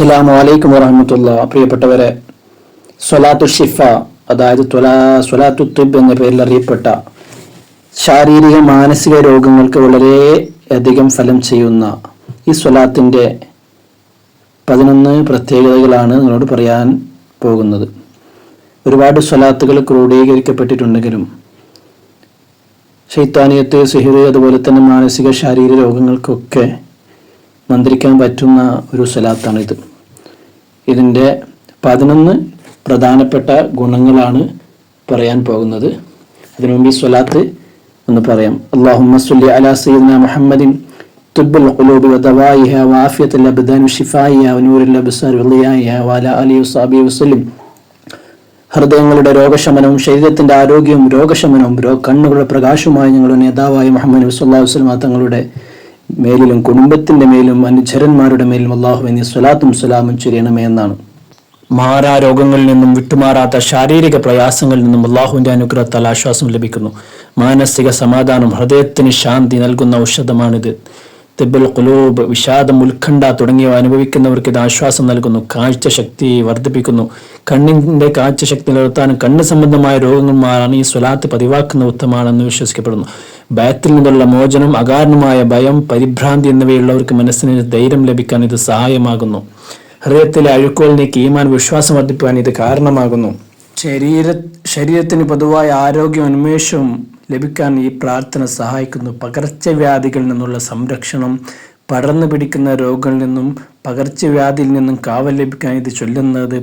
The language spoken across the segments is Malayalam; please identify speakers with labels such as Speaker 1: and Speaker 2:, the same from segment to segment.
Speaker 1: അസ്സലാമു അലൈക്കും വറഹമത്തുള്ള. പ്രിയപ്പെട്ടവരെ സ്വലാത്തു ഷിഫ അതായത് ത്വലാ സ്വലാത്തു തിബ് എന്ന പേരിൽ അറിയപ്പെട്ട ശാരീരിക മാനസിക രോഗങ്ങൾക്ക് വളരെ അധികം ഫലം ചെയ്യുന്ന ഈ സ്വലാത്തിന്റെ പതിനൊന്ന് പ്രത്യേകതകളാണ് നിങ്ങളോട് പറയാൻ പോകുന്നത്. ഒരുപാട് സ്വലാത്തുകൾ ക്രോഡീകരിക്കപ്പെട്ടിട്ടുണ്ടെങ്കിലും ശൈത്താനിയത്ത് സിഹിർ അതുപോലെ തന്നെ മാനസിക ശാരീരിക രോഗങ്ങൾക്കൊക്കെ മന്ത്രിക്കാൻ പറ്റുന്ന ഒരു സ്വലാത്താണിത്. ഇതിന്റെ പതിനൊന്ന് പ്രധാനപ്പെട്ട ഗുണങ്ങളാണ് പറയാൻ പോകുന്നത്. അതിനു മുമ്പ് ഈ സ്വലാത്ത് ഒന്ന് പറയാം. അള്ളാഹുമ്മ സുല്ലി അലാ സീദ്ന മുഹമ്മദിൻ തുബ്ബുൽ ഖുലൂബി വദവായിഹ വആഫിയത്തുൽ അബ്ദാൻ വശിഫായിഹ വനൂറുൽ അബ്സാർ വളിയായിഹ വഅലാ അലിഹി വസഹബിഹി വസല്ലം. ഹൃദയങ്ങളുടെ രോഗശമനവും ശരീരത്തിന്റെ ആരോഗ്യവും രോഗശമനവും കണ്ണുകളുടെ പ്രകാശവുമായി ഞങ്ങളുടെ നേതാവായ മുഹമ്മദ് വസ്ലാഹു വസ്ലമ തങ്ങളുടെ മേലിലും കുടുംബത്തിന്റെ മേലും അനുചരന്മാരുടെ മേലും അള്ളാഹു എന്നീ സ്വലാത്തും സ്വലാമും ചൊരിയണമേ എന്നാണ്. മാറാ രോഗങ്ങളിൽ നിന്നും വിട്ടുമാറാത്ത ശാരീരിക പ്രയാസങ്ങളിൽ നിന്നും അള്ളാഹുവിന്റെ അനുഗ്രഹത്താൽ ആശ്വാസം ലഭിക്കുന്നു. മാനസിക സമാധാനം ഹൃദയത്തിന് ശാന്തി നൽകുന്ന ഔഷധമാണിത്. തിബുൽ കുലൂബ് വിഷാദം ഉത്കണ്ഠ തുടങ്ങിയവ അനുഭവിക്കുന്നവർക്ക് ഇത് ആശ്വാസം നൽകുന്നു കാഴ്ച ശക്തി വർദ്ധിപ്പിക്കുന്നു. കണ്ണിന്റെ കാഴ്ച ശക്തി നിലനിർത്താനും കണ്ണ് സംബന്ധമായ രോഗങ്ങൾ മാറാൻ ഈ സ്വലാത്ത് പതിവാക്കുന്ന ഉത്തമാണെന്ന് വിശ്വസിക്കപ്പെടുന്നു. ഭയത്തിൽ നിന്നുള്ള മോചനം അകാരണമായ ഭയം പരിഭ്രാന്തി എന്നിവയുള്ളവർക്ക് മനസ്സിന് ധൈര്യം ലഭിക്കാൻ ഇത് സഹായമാകുന്നു. ഹൃദയത്തിലെ അഴുക്കുകൾ നീക്കി ഈമാൻ വിശ്വാസം വർദ്ധിപ്പുവാൻ ഇത് കാരണമാകുന്നു. ശരീര ശരീരത്തിന് പൊതുവായ ആരോഗ്യം ഉന്മേഷവും ലഭിക്കാൻ ഈ പ്രാർത്ഥന സഹായിക്കുന്നു. പകർച്ചവ്യാധികളിൽ നിന്നുള്ള സംരക്ഷണം പടർന്നു പിടിക്കുന്ന രോഗങ്ങളിൽ നിന്നും പകർച്ചവ്യാധിയിൽ നിന്നും കാവൽ ലഭിക്കാൻ ഇത് ചൊല്ലുന്നത്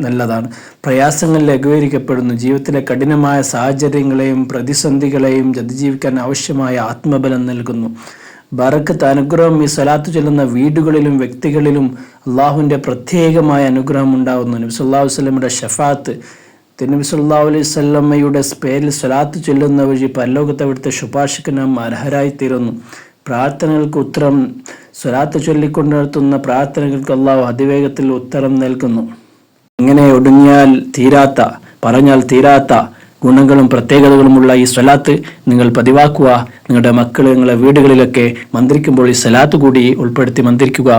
Speaker 1: നല്ലതാണ്. പ്രയാസങ്ങൾ ലഘൂകരിക്കപ്പെടുന്നു. ജീവിതത്തിലെ കഠിനമായ സാഹചര്യങ്ങളെയും പ്രതിസന്ധികളെയും അതിജീവിക്കാൻ ആവശ്യമായ ആത്മബലം നൽകുന്നു. ബറക്കത്ത് അനുഗ്രഹം ഈ സ്വലാത്ത് ചെല്ലുന്ന വീടുകളിലും വ്യക്തികളിലും അള്ളാഹുവിന്റെ പ്രത്യേകമായ അനുഗ്രഹം ഉണ്ടാകുന്നു നബി സല്ലാഹു വസ്ലമിയുടെ ഷഫാത്ത്. തിരുനബി സല്ലാ അലൈഹി സ്വല്ലമ്മയുടെ പേരിൽ സ്വലാത്ത് ചൊല്ലുന്ന വഴി പരലോകത്തെ അവിടുത്തെ ശുപാർശക്ക് നാം അർഹരായിത്തീരുന്നു. പ്രാർത്ഥനകൾക്ക് ഉത്തരം സ്വലാത്ത് ചൊല്ലിക്കൊണ്ട് നടത്തുന്ന പ്രാർത്ഥനകൾക്ക് അള്ളാഹു അതിവേഗത്തിൽ ഉത്തരം നൽകുന്നു. ഇങ്ങനെ ഒടുങ്ങിയാൽ തീരാത്ത പറഞ്ഞാൽ തീരാത്ത ഗുണങ്ങളും പ്രത്യേകതകളുമുള്ള ഈ സ്വലാത്ത് നിങ്ങൾ പതിവാക്കുക. നിങ്ങളുടെ മക്കൾ നിങ്ങളുടെ വീടുകളിലൊക്കെ മന്ത്രിക്കുമ്പോൾ ഈ സ്വലാത്ത് കൂടി ഉൾപ്പെടുത്തി മന്ത്രിക്കുക.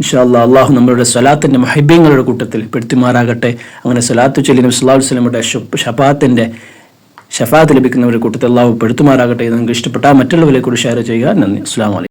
Speaker 1: ഇൻഷാ ഇൻഷാല്ലാ അള്ളാഹു നമ്മളുടെ സ്വലാത്തിന്റെ മഹിബ്യങ്ങളുടെ കൂട്ടത്തിൽ പെടുത്തിമാറാകട്ടെ. അങ്ങനെ സ്വലാത്ത് ചൊല്ലി നബി സ്വലാഹു വസ്ലമിയുടെ ഷഫാത്തിന്റെ ഷഫാത്ത് ലഭിക്കുന്നവരുടെ കൂട്ടത്തിൽ അള്ളാഹു പെടുത്തുമാറാകട്ടെ നിങ്ങൾക്ക് ഇഷ്ടപ്പെട്ട മറ്റുള്ളവരെ കൂടി ഷെയർ ചെയ്യുക. നന്ദി. അസ്സാം വലൈക്കും